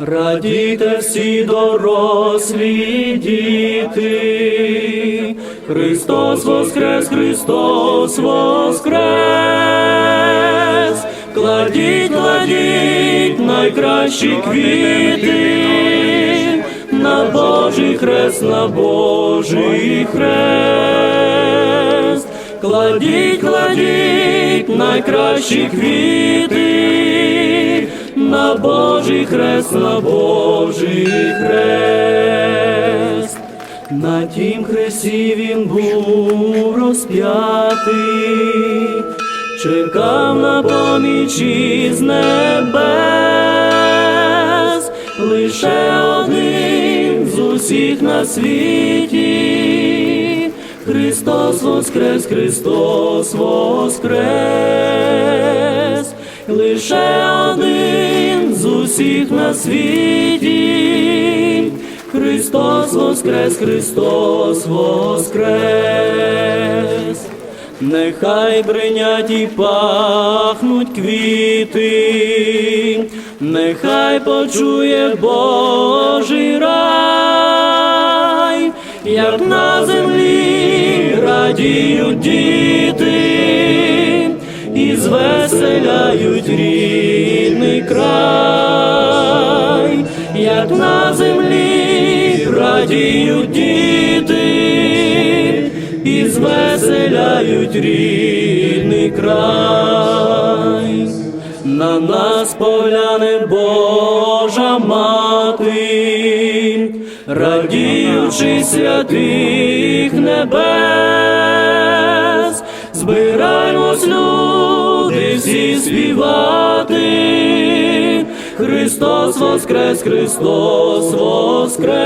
Радійте всі дорослі діти, Христос воскрес, Христос воскрес, кладіть, кладіть найкращі квіти, на Божий хрест, на Божий хрест, кладіть, кладіть найкращі квіти, Божий хрест, на Божий хрест. На тім хресті він був розп'ятий, чекав на поміч із небес, лише один з усіх на світі, Христос воскрес, Христос воскрес, лише один усіх на світі. Христос воскрес, Христос воскрес, нехай бринять і пахнуть квіти, нехай почує Божий рай, як на землі радіють діти і звеселяють рідний край, як на землі радіють діти і звеселяють рідний край. На нас погляне Божа мати, радіючи святих небес, збираймось, люди, всі співати. Христос воскрес, Христос воскрес,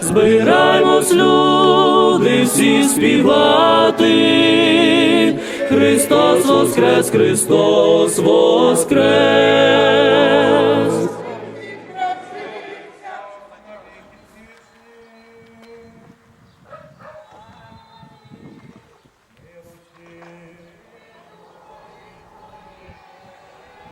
збираймось, люди, всі співати. Христос воскрес, Христос воскрес.